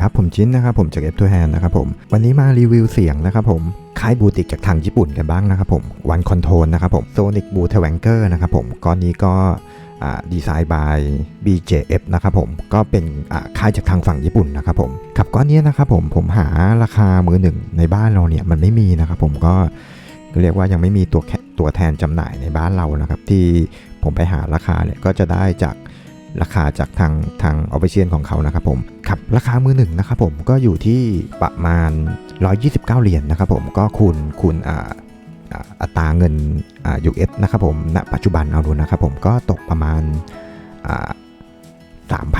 ครับ ผมชิ้นนะครับผมจาก F2 Hand นะครับผม วันนี้มารีวิวเสียงนะครับผมค่ายบูติกจากทางญี่ปุ่นกันบ้างนะครับผมวันคอนโทรนะครับผม Sonic b o o t w a n k e r นะครับผมก้อนนี้ก็ดีไซน์บาย BJF นะครับผมก็เป็นค่ายจากทางฝั่งญี่ปุ่นนะครับผมครับก้อนนี้นะครับผมผมหาราคามือหนึ่งในบ้านเราเนี่ยมันไม่มีนะครับผมก็เรียกว่ายังไม่มีตัวตัวแทนจำหน่ายในบ้านเรานะครับ ที่ผมไปหาราคาเนี่ยก็จะได้จาก ราคาจากทางทางออฟฟิเชียลของเขานะครับผมครับราคามือหนึ่งนะครับผมก็อยู่ที่ประมาณ 129 เหรียญนะครับผมก็คูณคูณอ่าอัตราเงินอ่า US นะครับผมณปัจจุบันเอาดูนะครับผมก็ตกประมาณอ่า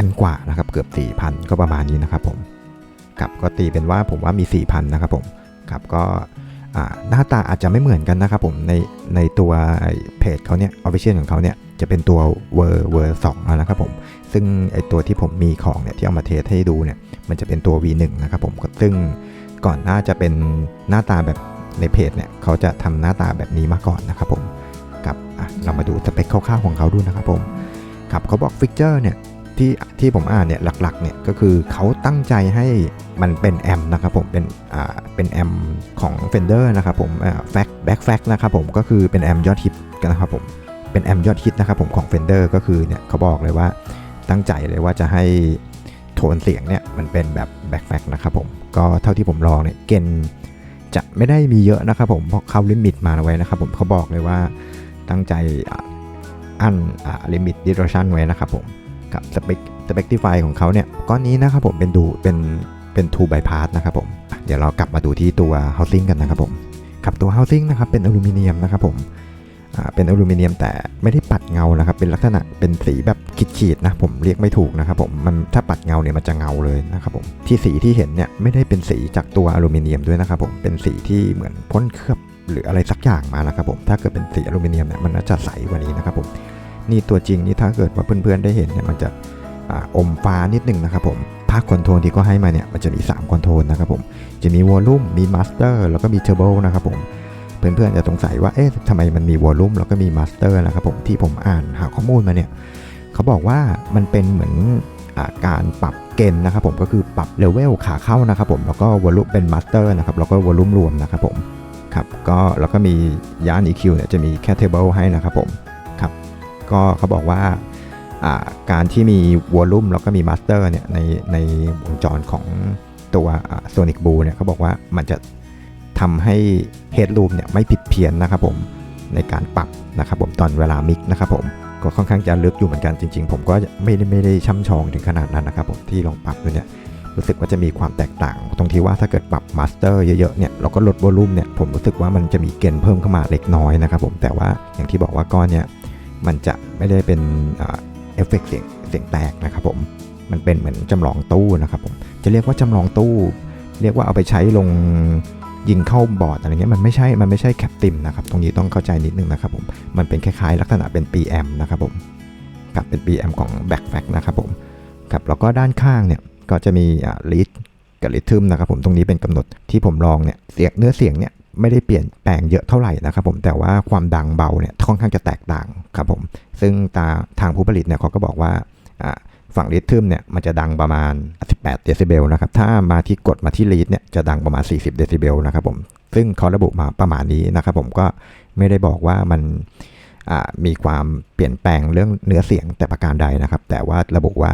3,000 กว่านะครับเกือบ 4,000 ก็ประมาณนี้นะครับผมครับก็ตีเป็นว่าผมว่ามี 4,000 นะครับผมครับก็ หน้าตาอาจจะไม่เหมือนกันนะครับผมในในตัวเพจเขาเนี่ยออฟฟิเชียลของเขาเนี่ยจะเป็นตัวเวอร์เวอร์สองแล้วนะครับผมซึ่งไอตัวที่ผมมีของเนี่ยที่เอามาเทสให้ดูเนี่ยมันจะเป็นตัว V1 นะครับผมซึ่งก่อนหน้าจะเป็นหน้าตาแบบในเพจเนี่ยเขาจะทำหน้าตาแบบนี้มาก่อนนะครับผมกับเรามาดูสเปคคร่าวๆของเขาดูนะครับผมครับเขาบอกฟิกเจอร์เนี่ย ที่ที่ผมอ่านเนี่ยหลักๆเนี่ยก็คือเขาตั้งใจให้มันเป็นแอมนะครับผมเป็นอ่าเป็นแอมของ Fender นะครับผมอ่าแฟกแบ็กแฟกนะครับผมก็คือเป็นแอมยอดฮิตนะครับผมเป็นแอมยอดฮิตนะครับผมของ Fender ก็คือเนี่ยเขาบอกเลยว่าตั้งใจเลยว่าจะให้โทนเสียงเนี่ยมันเป็นแบบแบ็กแฟกนะครับผมก็เท่าที่ผมลองเนี่ยเกณฑ์จะไม่ได้มีเยอะนะครับผมเพราะเขาลิมิตมาไว้นะครับผมเขาบอกเลยว่าตั้งใจอันลิมิตดิเรชันไว้นะครับผม กับสเปคสเปกติฟายของเขาเนี่ยก้อนนี้นะครับผมเป็นดูเป็นเป็น 2 bypass นะครับผม เดี๋ยวเรากลับมาดูที่ตัว housing กันนะครับผมกับตัว housing นะครับเป็นอลูมิเนียมนะครับผมเป็นอลูมิเนียมแต่ไม่ได้ปัดเงานะครับ เป็นลักษณะเป็นสีแบบขีดๆนะผมเรียกไม่ถูกนะครับผมมันถ้าปัดเงาเนี่ยมันจะเงาเลยนะครับผมที่สีที่เห็นเนี่ยไม่ได้เป็นสีจากตัวอลูมิเนียมด้วยนะครับผมเป็นสีที่เหมือนพ่นเคลือบหรืออะไรสักอย่างมานะครับผมถ้าเกิดเป็นสีอลูมิเนียมเนี่ยมันน่าจะใสกว่านี้นะครับผม นี่ตัวจริงนี่ถ้าเกิดว่าเพื่อนๆได้เห็นเนี่ยมันจะอมฟ้านิดนึงนะครับผมภาคคอนโทรลที่ก็ให้มาเนี่ยมันจะมี3คอนโทรลนะครับผมจะมีวอลลุ่มมีมาสเตอร์แล้วก็มีเทอร์โบนะครับผมเพื่อนๆจะสงสัยว่าเอ๊ะทำไมมันมีวอลลุ่มแล้วก็มีมาสเตอร์นะครับผมที่ผมอ่านหาข้อมูลมาเนี่ยเขาบอกว่ามันเป็นเหมือนอการปรับเกณฑ์นะครับผมก็คือปรับเลเวลขาเข้านะครับผมแล้วก็วอลลุ่มเป็นมาสเตอร์นะครับแล้วก็วอลลุ่มรวมนะครับผมครับก็แล้วก็มียาน EQ เนี่ยจะมีแค่เทเบิลให้นะครับผม ก็เขาบอกว่าการที่มีวอลลุ่มแล้วก็มีมาสเตอร์เนี่ยในในวงจรของตัวโซนิกบูเนี่ยเขาบอกว่ามันจะทำให้ Headroom เนี่ยไม่ผิดเพี้ยนนะครับผมในการปรับนะครับผมตอนเวลามิกนะครับผมก็ค่อนข้างจะลึกอยู่เหมือนกันจริง ๆ ผมก็ไม่ได้ไม่ได้ช่ำชองถึงขนาดนั้นนะครับผมที่ลองปรับดูเนี่ยรู้สึกว่าจะมีความแตกต่าง ตรงที่ว่าถ้าเกิดปรับมาสเตอร์เยอะๆเนี่ยเราก็ลดวอลลุ่มเนี่ยผมรู้สึกว่ามันจะมีเกณฑ์เพิ่มเข้ามาเล็กน้อยนะครับผมแต่ว่าอย่างที่บอกว่าก้อนเนี่ย มันจะไม่ได้เป็นเอฟเฟกต์เสียงเสียงแตกนะครับผมมันเป็นเหมือนจำลองตู้นะครับผมจะเรียกว่าจำลองตู้ เรียกว่าเอาไปใช้ลงยิงเข้าบอร์ดอะไรเงี้ยมันไม่ใช่ มันไม่ใช่แคปติมนะครับ ตรงนี้ต้องเข้าใจนิดนึงนะครับผม มันเป็นคล้ายๆ ลักษณะเป็น PM นะครับผมกับเป็น PM ของ Back f a c นะครับผมครับแล้วก็ด้านข้างเนี่ยก็จะมีอ่าลิดกับลิทึมนะครับผมตรงนี้เป็นกำหนดที่ผมลองเนี่ยเสียงเนื้อเสียงเนี่ย ไม่ได้เปลี่ยนแปลงเยอะเท่าไหร่นะครับผมแต่ว่าความดังเบาเนี่ยค่อนข้างจะแตกต่างครับผมซึ่งตาทางผู้ผลิตเนี่ยเขาก็บอกว่าฝั่งลิทึมเนี่ยมันจะดังประมาณ 18 เดซิเบลนะครับถ้ามาที่กดมาที่ลีดเนี่ยจะดังประมาณ 40 เดซิเบลนะครับผมซึ่งเขาระบุมาประมาณนี้นะครับผมก็ไม่ได้บอกว่ามันมีความเปลี่ยนแปลงเรื่องเนื้อเสียงแต่ประการใดนะครับ แต่ว่าระบุว่า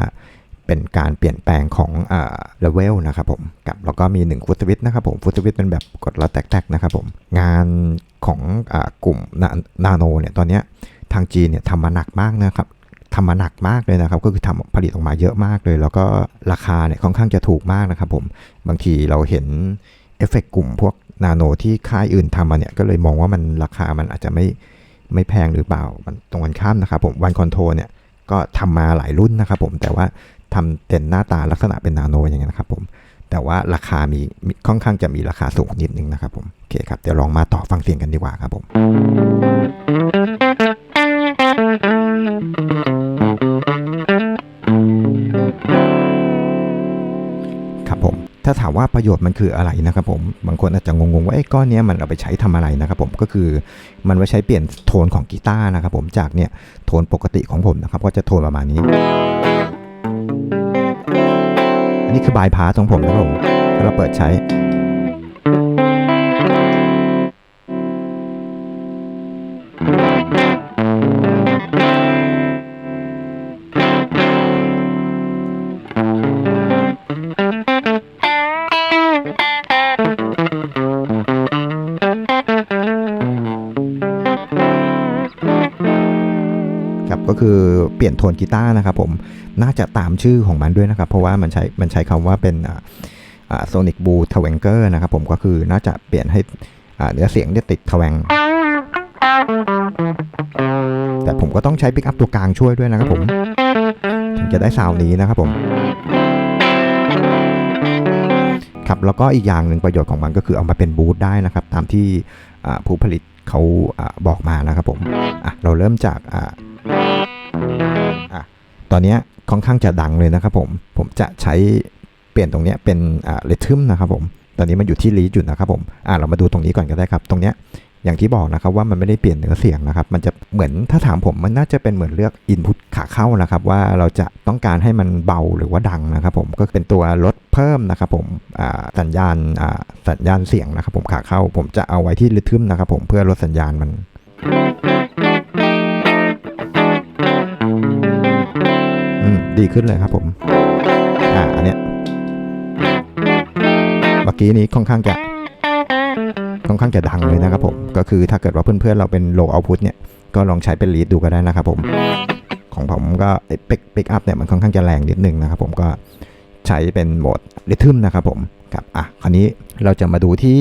เป็นการเปลี่ยนแปลงของอ่าเลเวลนะครับผมกับแล้วก็มี1ฟุตสวิตนะครับผมฟุตสวิตเป็นแบบกดแล้วแตกๆนะครับผมงานของอกลุ่มนาโนเนี่ยตอนนี้ทางจีนเนี่ยทำมาหนักมากนะครับทำมาหนักมากเลยนะครับ ก็คือทำผลิตออกมาเยอะมากเลย แล้วก็ราคาเนี่ยค่อนข้างจะถูกมากนะครับผมบางทีเราเห็นเอฟเฟกต์กลุ่มพวกนาโนที่ค่ายอื่นทำมาเนี่ยก็เลยมองว่ามันราคามันอาจจะไม่ไม่แพงหรือเปล่ามันตรงกันข้ามนะครับผมวันคอนโทรเนี่ยก็ทำมาหลายรุ่นนะครับผมแต่ว่า ทำเป็นหน้าตาลักษณะเป็นนาโนอย่างเงี้ยนะครับผมแต่ว่าราคามีค่อนข้างจะมีราคาสูงนิดนึงนะครับผมโอเคครับเดี๋ยวลองมาต่อฟังเสียงกันดีกว่าครับผมครับผมถ้าถามว่าประโยชน์มันคืออะไรนะครับผมบางคนอาจจะงงๆว่าไอ้ก้อนเนี้ยมันเอาไปใช้ทำอะไรนะครับผมก็คือมันไว้ใช้เปลี่ยนโทนของกีตาร์นะครับผมจากเนี่ยโทนปกติของผมนะครับก็จะโทนประมาณนี้ นี่คือบายพาสของผมนะครับผมถ้าเราเปิดใช้ เปลี่ยนโทนกีตาร์นะครับผมน่าจะตามชื่อของมันด้วยนะครับ เพราะว่ามันใช้มันใช้คำว่าเป็นโซนิกบูทเวนเกอร์นะครับผมก็คือน่าจะเปลี่ยนให้เนื้อเสียงเนี่ยติดทแวงแต่ผมก็ต้องใช้ปิกอัพตัวกลางช่วยด้วยนะครับผม ถึงจะได้ซาวน์นี้นะครับผมครับแล้วก็อีกอย่างหนึ่งประโยชน์ของมันก็คือเอามาเป็นบูทได้นะครับ ตามที่ผู้ผลิตเขาอบอกมานะครับผมเราเริ่มจากอ ตอนนี้ค่อนข้างจะดังเลยนะครับผมผมจะใช้เปลี่ยนตรงนี้เป็นเรทึมนะครับผมตอนนี้มันอยู่ที่ลีดอยู่นะครับผมอ่าเรามาดูตรงนี้ก่อนก็ได้ครับ ตรงเนี้ยอย่างที่บอกนะครับว่ามันไม่ได้เปลี่ยนเนื้อเสียงนะครับ มันจะเหมือนถ้าถามผมมันน่าจะเป็นเหมือนเลือกอินพุตขาเข้านะครับ ว่าเราจะต้องการให้มันเบาหรือว่าดังนะครับ ผมก็เป็นตัวลดเพิ่มนะครับ ผมอ่าสัญญาณอ่าสัญญาณเสียงนะครับ ผมขาเข้า ผมจะเอาไว้ที่ริทึมนะครับ ผมเพื่อลดสัญญาณมัน ดีขึ้นเลยครับผม อ่าอันเนี้ยเมื่อกี้นี้ค่อนข้างจะค่อนข้างจะดังเลยนะครับผม ก็คือถ้าเกิดว่าเพื่อนๆ เราเป็น low output เนี่ยก็ลองใช้เป็น lead ดูก็ได้นะครับผม ของผมก็ปิกปิกอัพเนี่ยมันค่อนข้างจะแรงนิดนึงนะครับผมก็ใช้เป็นโหมด rhythm นะครับผมครับอะคราวนี้เราจะมาดูที่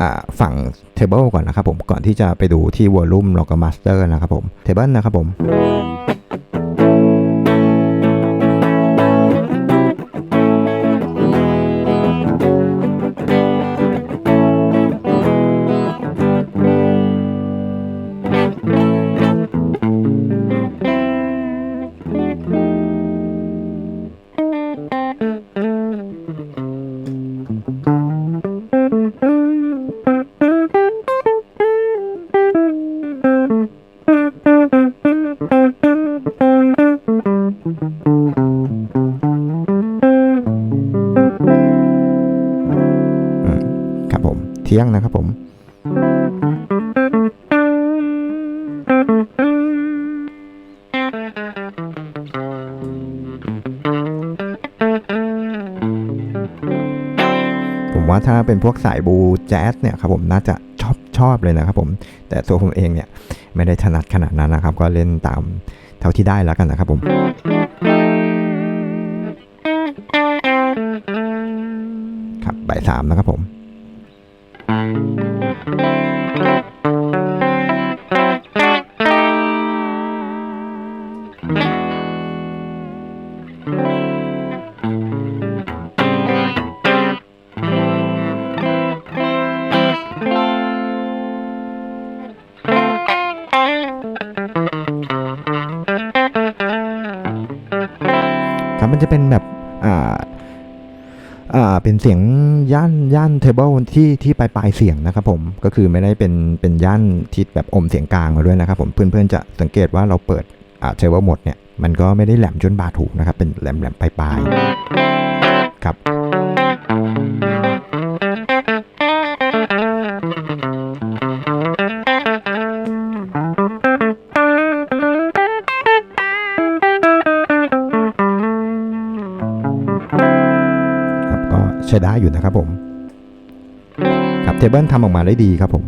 อ่าฝั่ง table ก่อนนะครับผมก่อนที่จะไปดูที่ volume แล้วก็ master นะครับผม table นะครับผม กสายบูแจ๊สเนี่ยครับผมน่าจะชอบชอบเลยนะครับผมแต่ตัวผมเองเนี่ยไม่ได้ถนัดขนาดนั้นนะครับ ก็เล่นตามเท่าที่ได้แล้วกันนะครับผมครับบ่ายสามนะครับผม เป็นเสียงย่านย่านเทเบิลที่ที่ปลายปลายเสียงนะครับผมก็คือไม่ได้เป็นเป็นย่านที่แบบอมเสียงกลางมาด้วยนะครับผมเพื่อนๆจะสังเกตว่าเราเปิดอ่าเทเบิลหมดเนี่ยมันก็ไม่ได้แหลมจนบาดหูนะครับเป็นแหลมแหลมปลายปลายครับ นะครับผมครับเทเบิลทำออกมาได้ดีครับผม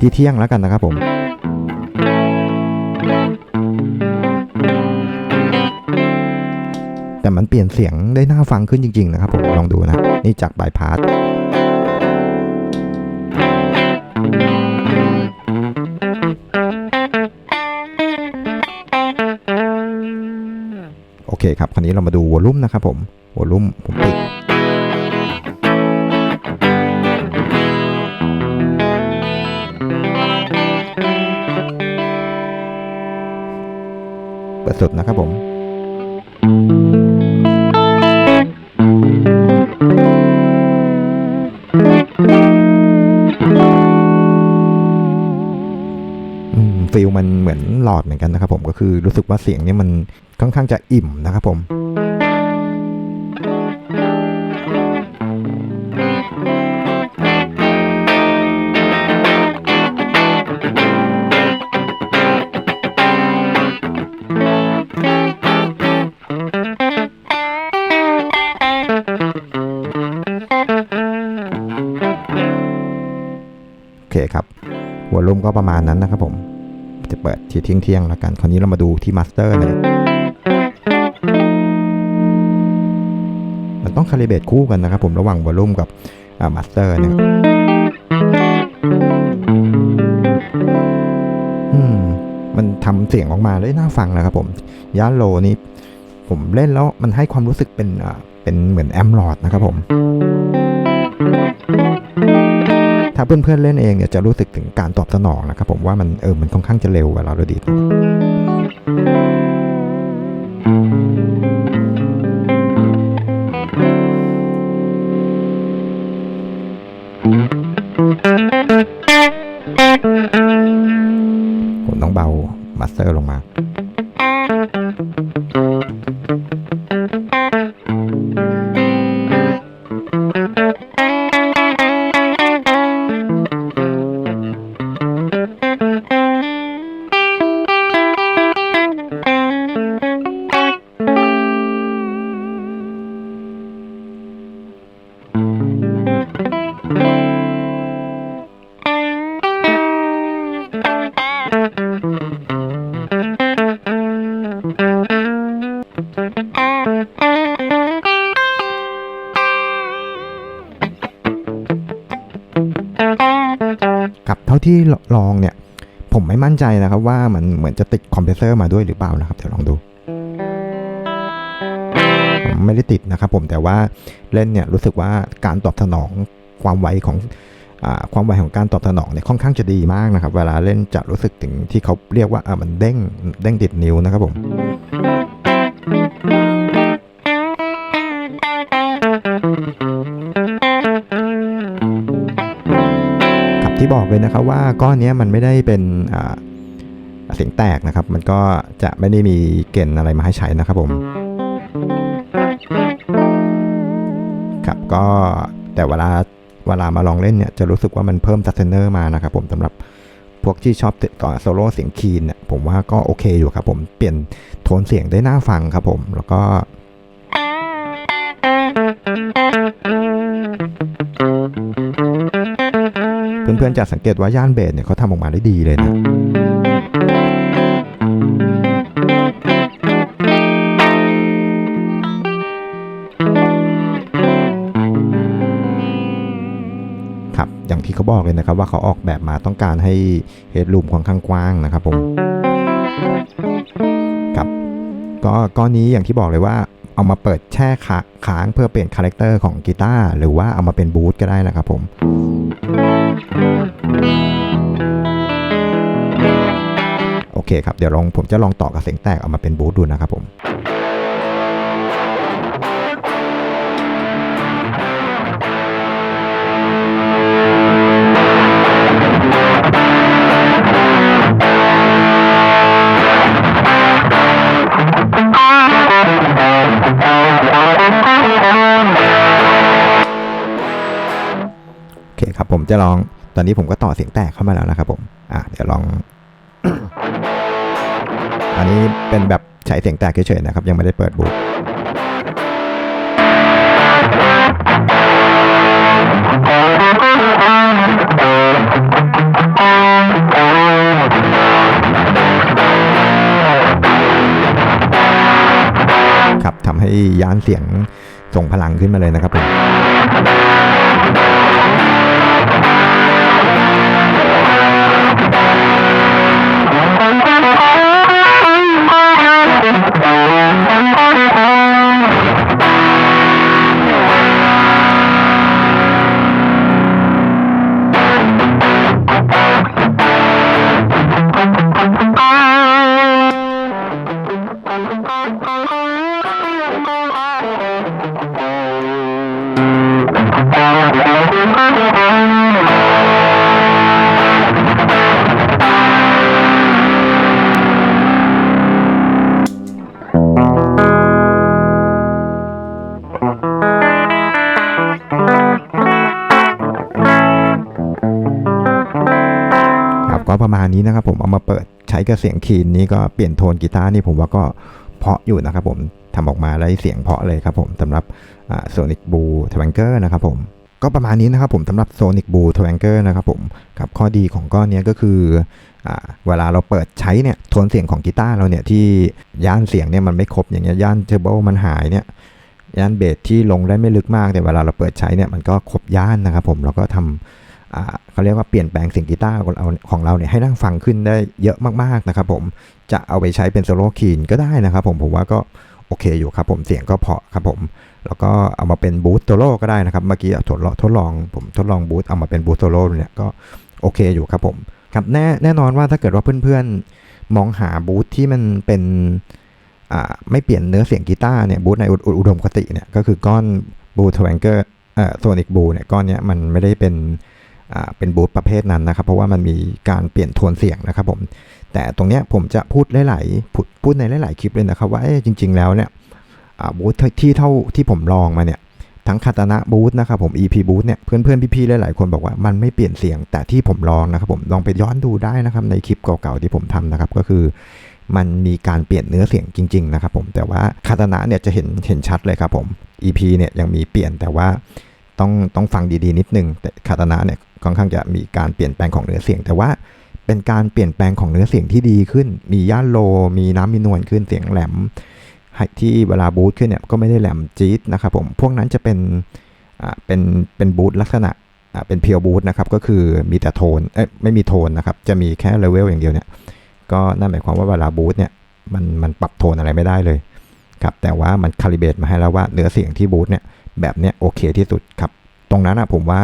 ผมจะเปิดไปที่เที่ยงแล้วกันนะครับผมแต่มันเปลี่ยนเสียงได้น่าฟังขึ้นจริง ๆ นะครับผมลองดูนะ นี่จากบายพาสโอเคครับ คราวนี้เรามาดูวอลลุ่มนะครับผมวอลลุ่มผมปิด สุดนะครับผมฟิลมันเหมือนหลอดเหมือนกันนะครับผมก็คือรู้สึกว่าเสียงนี่มันค่อนข้างจะอิ่มนะครับผม ก็ประมาณนั้นนะครับผม จะเปิดที่เที่ยงเที่ยงๆแล้วกัน คราวนี้เรามาดูที่มาสเตอร์เลย มันต้องคาลิเบตคู่กันนะครับผมระหว่างวอลลุ่มกับมาสเตอร์เนี่ยมันทำเสียงออกมาได้น่าฟังนะครับผมยาโลนี่ผมเล่นแล้วมันให้ความรู้สึกเป็นอ่าเป็นเหมือนแอมลอดนะครับผม ถ้าเพื่อนๆเล่นเองเนี่ยจะรู้สึกถึงการตอบสนองนะครับผมว่ามันเออมันค่อนข้างจะเร็วเวลาเราดีด ที่ลองเนี่ย ผมไม่มั่นใจนะครับว่ามันเหมือนจะติดคอมเพรสเซอร์มาด้วยหรือเปล่านะครับเดี๋ยวลองดูไม่ได้ติดนะครับผมแต่ว่าเล่นเนี่ยรู้สึกว่าการตอบสนองความไวของอความไวของการตอบสนองเนี่ยค่อนข้างจะดีมากนะครับ เวลาเล่นจะรู้สึกถึงที่เขาเรียกว่ามันเด้งเด้งติดนิ้วนะครับผม บที่บอกเลยนะครับว่าก้อนนี้มันไม่ได้เป็นเสียงแตกนะครับ มันก็จะไม่ได้มีเกณฑ์อะไรมาให้ใช้นะครับผมครับก็แต่เวลาเวลามาลองเล่นเนี่ยจะรู้สึกว่ามันเพิ่มซัสเซนเนอร์มานะครับผมสำหรับพวกที่ชอบติดต่อโซโล่เสียงคีนเนี่ยผมว่าก็โอเคอยู่ครับผมเปลี่ยนโทนเสียงได้น่าฟังครับผม แล้วก็ พื่อนๆจะสังเกตว่าย่านเบสเนี่ยเขาทำออกมาได้ดีเลยนะครับอย่างที่เขาบอกเลยนะครับว่าเขาออกแบบมาต้องการให้เฮดรูมค่อนข้างกว้างนะครับผมครับก็ก้อนนี้อย่างที่บอกเลยว่าเอามาเปิดแช่ค้างเพื่อเปลี่ยนคาแรคเตอร์ของกีตาร์หรือว่าเอามาเป็นบูทก็ได้นะครับผม โอเคครับ เดี๋ยวลองผมจะลองต่อกับเสียงแตกเอามาเป็นบูทดูนะครับผม เคครับผมจะลองตอนนี้ผมก็ต่อเสียงแตกเข้ามาแล้วนะครับผมอะเดี๋ยวลอง อันนี้เป็นแบบใช้เสียงแตกเฉยๆนะครับ ยังไม่ได้เปิดบูทครับทำให้ยานเสียงส่งพลังขึ้นมาเลยนะครับผม นี้นะครับผมเอามาเปิดใช้กับเสียงคีนนี้ก็เปลี่ยนโทนกีตาร์นี่ผมว่าก็เพาะอยู่นะครับผมทำออกมาได้เสียงเพาะเลยครับผมสำหรับโซนิกบูทวังเกอร์นะครับผมก็ประมาณนี้นะครับผมสำหรับ Sonic Blue t w a n g e r นะครับผมครับข้อดีของก้อนนี้ก็คือเวลาเราเปิดใช้เนี่ยโทนเสียงของกีตาร์เราเนี่ยที่ย่านเสียงเนี่ยมันไม่ครบอย่างเงี้ยย่านเทเบิลมันหายเนี่ยย่านเบสที่ลงได้ไม่ลึกมากแต่เวลาเราเปิดใช้เนี่ยมันก็ครบย่านนะครับผมแล้วก็ทำอ่า เขาเรียกว่าเปลี่ยนแปลงเสียงกีตาร์ของเราของเราเนี่ยให้นั่งฟังขึ้นได้เยอะมากๆนะครับผมจะเอาไปใช้เป็นโซโล่คีนก็ได้นะครับผมผมว่าก็โอเคอยู่ครับผมเสียงก็เพาะครับผมแล้วก็เอามาเป็นบูสโซโล่ก็ได้นะครับเมื่อกี้ทดลองทดลองผมทดลองบูสเอามาเป็นบูสโซโล่เนี่ยก็โอเคอยู่ครับผมครับแน่แน่นอนว่าถ้าเกิดว่าเพื่อนๆมองหาบูสที่มันเป็นไม่เปลี่ยนเนื้อเสียงกีตาร์เนี่ยบูสในอุอุอุดมคติเนี่ยก็คือก้อนบูทแวนเกอร์โซนิกบูเนี่ยก้อนเนี้ยมันไม่ได้เป็น เป็นบูธประเภทนั้นนะครับ เพราะว่ามันมีการเปลี่ยนโทนเสียงนะครับผม แต่ตรงเนี้ยผมจะพูดหลายๆพูดพูดในหลาย ๆ คลิปเลยนะครับ ว่าจริง ๆ แล้วเนี่ยบูธที่เท่าที่ผมลองมาเนี่ยทั้งคาตานะบูธนะครับผม EP บูธเนี่ยเพื่อนๆพี่ๆหลายๆคนบอกว่ามันไม่เปลี่ยนเสียง แต่ที่ผมลองนะครับผมลองไปย้อนดูได้นะครับในคลิปเก่าๆที่ผมทำนะครับก็คือ มันมีการเปลี่ยนเนื้อเสียงจริง ๆ นะครับผมแต่ว่าคาตานะเนี่ยจะเห็นเห็นชัดเลยครับผม EP เนี่ยยังมีเปลี่ยนแต่ว่า ต้องต้องฟังดีๆ นิดนึง แต่คาตานะเนี่ยค่อนข้างจะมีการเปลี่ยนแปลงของเนื้อเสียง แต่ว่าเป็นการเปลี่ยนแปลงของเนื้อเสียงที่ดีขึ้น มีย่านโล มีน้ำมีนวลขึ้นเสียงแหลมที่เวลาบูทขึ้นเนี่ยก็ไม่ได้แหลมจี๊ดนะครับผมพวกนั้นจะเป็นอ่าเป็นเป็นบูทลักษณะอ่าเป็นเพียวบูทนะครับก็คือมีแต่โทนเอ้ยไม่มีโทนนะครับจะมีแค่เลเวลอย่างเดียวเนี่ยก็นั่นหมายความว่าเวลาบูทเนี่ยมันมันปรับโทนอะไรไม่ได้เลยครับแต่ว่ามันคาลิเบตมาให้แล้วว่าเนื้อเสียงที่บูทเนี่ยแบบเนี้ยโอเคที่สุดครับ ตรงนั้นนะผมว่า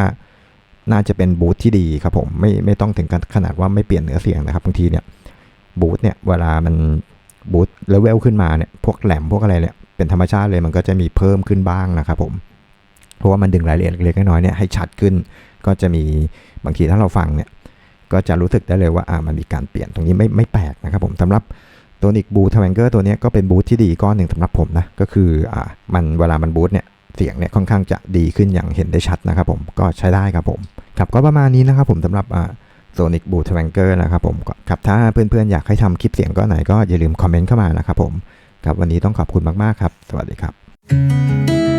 น่าจะเป็นบูธที่ดีครับผมไม่ไม่ต้องถึงขนาดว่าไม่เปลี่ยนเนื้อเสียงนะครับบางทีเนี่ยบูธเนี่ยเวลามันบูธเลเวลขึ้นมาเนี่ยพวกแหลมพวกอะไรเนี่ยเป็นธรรมชาติเลยมันก็จะมีเพิ่มขึ้นบ้างนะครับผมเพราะว่ามันดึงรายละเอียดเล็กน้อยเนี่ยให้ชัดขึ้น ก็จะมีบางทีถ้าเราฟังเนี่ยก็จะรู้สึกได้เลยว่าอ่ามันมีการเปลี่ยนตรงนี้ไม่ไม่แปลกนะครับผมสำหรับตัวนิกบูทแวนเกอร์ตัวนี้ก็เป็นบูธที่ดีก้อนหนึ่งสำหรับผมนะก็คืออ่ามันเวลามันบูธเนี่ย เสียงเนี่ยค่อนข้างจะดีขึ้นอย่างเห็นได้ชัดนะครับผมก็ใช้ได้ครับผมครับก็ประมาณนี้นะครับผมสำหรับอ่าโซนิกบูทแวนเกอร์นะครับผมก็ครับถ้าเพื่อนๆ อยากให้ทำคลิปเสียงก็ไหนก็อย่าลืมคอมเมนต์เข้ามานะครับผม ครับวันนี้ต้องขอบคุณมากๆครับ สวัสดีครับ